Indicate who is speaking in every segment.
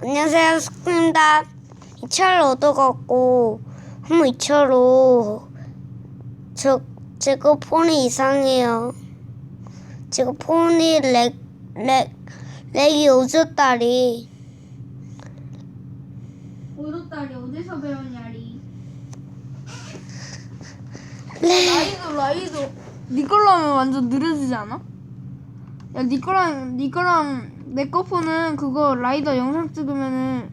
Speaker 1: 안녕하세요, 숙입니다. 이 차를 얻어갖고 한번 이 차로 저 제가 폰이 이상해요. 제가 폰이 렉, 렉, 렉이 오졌다리.
Speaker 2: 오도딸이 어디서 배웠냐리?
Speaker 1: 네.
Speaker 2: 라이도 라이도 니 걸로 하면 완전 느려지지 않아? 야 니 거랑 니 거랑 내 거 폰은 그거 라이더 영상 찍으면은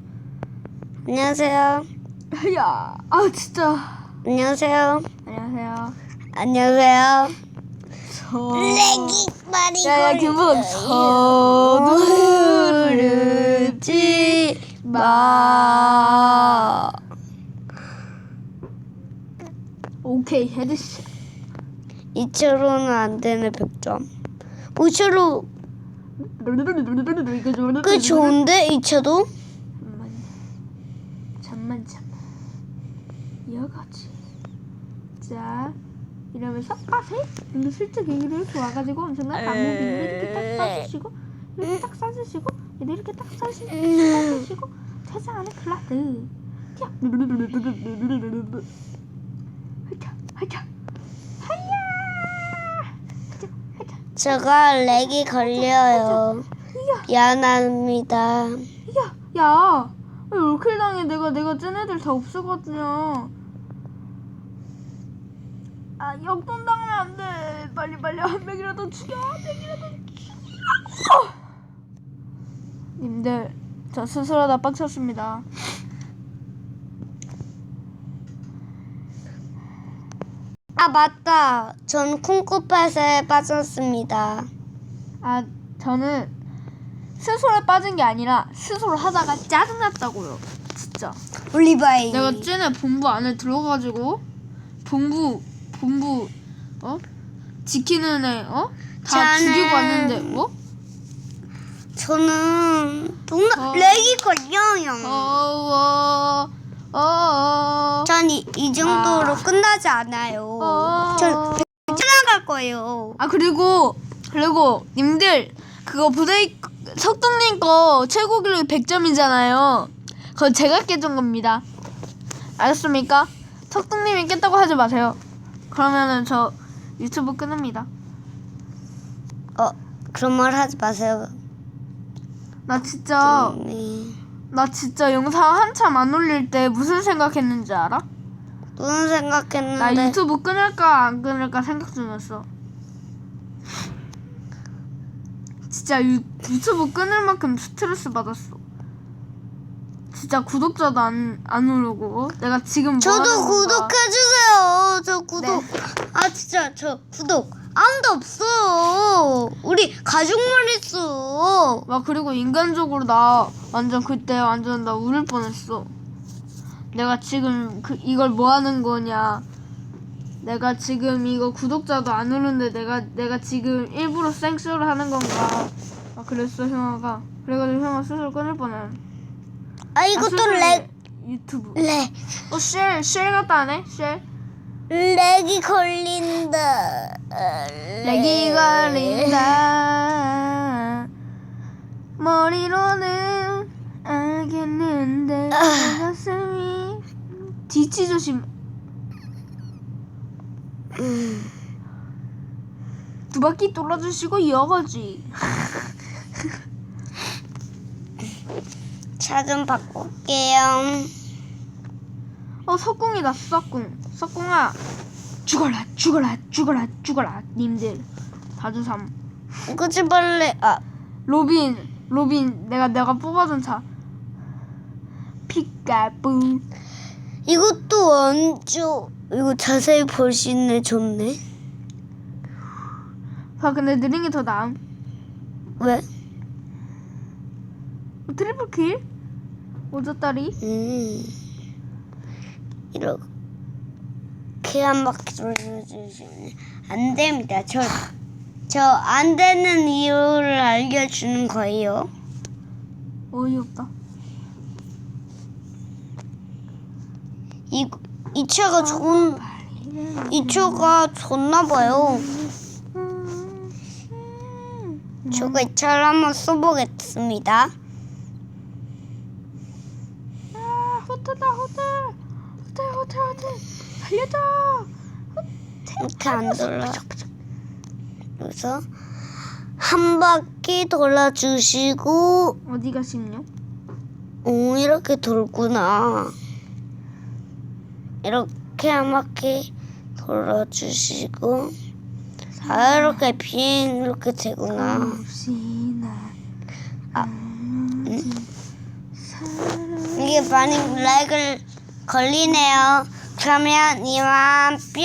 Speaker 1: 안녕하세요.
Speaker 2: 야, 아 진짜.
Speaker 1: 안녕하세요.
Speaker 2: 안녕하세요.
Speaker 1: 안녕하세요.
Speaker 2: 저.
Speaker 1: 렉이 말이
Speaker 2: 야야 김분 서두르지 마. 오케이 헤드샷.
Speaker 1: 이 차로는 안 되네 100점.
Speaker 2: 좀.
Speaker 1: 꽤 좋은데 이 차도?
Speaker 2: 잠만 잠만 잠만. 이어가지. 자. 이러면서 아세 근데 슬쩍 얘기를 이렇게 와가지고 엄청난 비를 이렇게 딱 싸주시고 이렇게 딱 싸주시고 얘들 이렇게 딱 싸주시고 싸주시고 세상 안에 클라드 하자 하야 하자 하자
Speaker 1: 제가 렉이 걸려요. 미안합니다.
Speaker 2: 야, 야, 왜 올킬당해? 내가 내가 찐 애들 다 없애거든요. 아, 역돈 당하면 안 돼. 빨리 빨리 한 명이라도 죽여. 한 명이라도 죽여. 님들, 저 스스로 다 빡쳤습니다.
Speaker 1: 아 맞다. 전 콩쿠팥에 빠졌습니다.
Speaker 2: 아, 저는 스스로 빠진 게 아니라 스스로 하다가 짜증났다고요. 진짜.
Speaker 1: 올리바이.
Speaker 2: 내가 쟤네 본부 안에 들어가가지고 본부 본부 어 지키는 애 어? 다
Speaker 1: 저는-
Speaker 2: 죽이고 왔는데 어?
Speaker 1: 저는 동네
Speaker 2: 어.
Speaker 1: 렉이 걸려요.
Speaker 2: 어
Speaker 1: 전이이 정도로
Speaker 2: 아.
Speaker 1: 끝나지 않아요.
Speaker 2: 어.
Speaker 1: 전 지나갈 거예요.
Speaker 2: 아 그리고 그리고 님들 그거 부대이 석동님 거 최고 기록이 100점이잖아요. 그거 제가 깨준 겁니다. 알았습니까? 석동님이 깼다고 하지 마세요. 그러면은 저 유튜브 끊습니다.
Speaker 1: 어 그런 말 하지 마세요.
Speaker 2: 나 진짜
Speaker 1: 네.
Speaker 2: 나 진짜 영상 한참 안 올릴 때 무슨 생각했는지 알아?
Speaker 1: 무슨 생각했는데
Speaker 2: 나 유튜브 끊을까 안 끊을까 생각 중이었어. 진짜 유, 유튜브 끊을 만큼 스트레스 받았어. 진짜 구독자도 안, 안 오르고 내가 지금 뭐
Speaker 1: 저도
Speaker 2: 하는 건가.
Speaker 1: 구독해주세요. 저 구독.
Speaker 2: 네.
Speaker 1: 아 진짜 저 구독 아무도 없어. 우리 가족만 있어.
Speaker 2: 와 그리고 인간적으로 나 완전 그때 완전 나 울을 뻔했어. 내가 지금 그 이걸 뭐 하는 거냐? 내가 지금 이거 구독자도 안 오르는데 내가 내가 지금 일부러 생쇼를 하는 건가? 아 그랬어 형아가. 그래가지고 형아 스스로 끊을 뻔해.
Speaker 1: 아 이것도
Speaker 2: 스스로
Speaker 1: 렉
Speaker 2: 유튜브.
Speaker 1: 렉.
Speaker 2: 어 쉘, 쉘 같다 안 해? 쉘.
Speaker 1: 렉이 걸린다.
Speaker 2: 렉이 걸린다. 머리로는
Speaker 1: 아.
Speaker 2: 가슴이 뒤치 조심.
Speaker 1: 음.
Speaker 2: 두 바퀴 돌아주시고 이어가지.
Speaker 1: 차 좀 바꿀게요.
Speaker 2: 어 석궁이 났어 석궁. 석궁아 죽어라 죽어라 죽어라 죽어라 님들 다주삼.
Speaker 1: 꾸지벌레 아
Speaker 2: 로빈 로빈 내가 내가 뽑아준 차. 피카뿌.
Speaker 1: 이것도 완전 이거 자세히 볼 수 있네 좋네.
Speaker 2: 아 근데 느린 게 더 나음.
Speaker 1: 왜?
Speaker 2: 어, 트리플 킬? 오졌다리.
Speaker 1: 음 이렇게 한 바퀴 돌려주시면 안 됩니다. 저 저 안 되는 이유를 알려주는 거예요.
Speaker 2: 어이없다.
Speaker 1: 이, 이 차가 좋은, 이 차가 좋나 봐요. 제가 이 차를 한번 써보겠습니다.
Speaker 2: 호텔다 호텔 호텔 호텔 호텔 살려줘
Speaker 1: 이렇게 안 돌아. 그래서 한 바퀴 돌아주시고
Speaker 2: 어디 가시냐?
Speaker 1: 오 이렇게 돌구나. 이렇게 한 바퀴 돌아주시고 아 이렇게 비행 이렇게
Speaker 2: 되구나.
Speaker 1: 아,
Speaker 2: 사랑
Speaker 1: 이게 많이 렉을 걸리네요. 그러면 이만 뿅.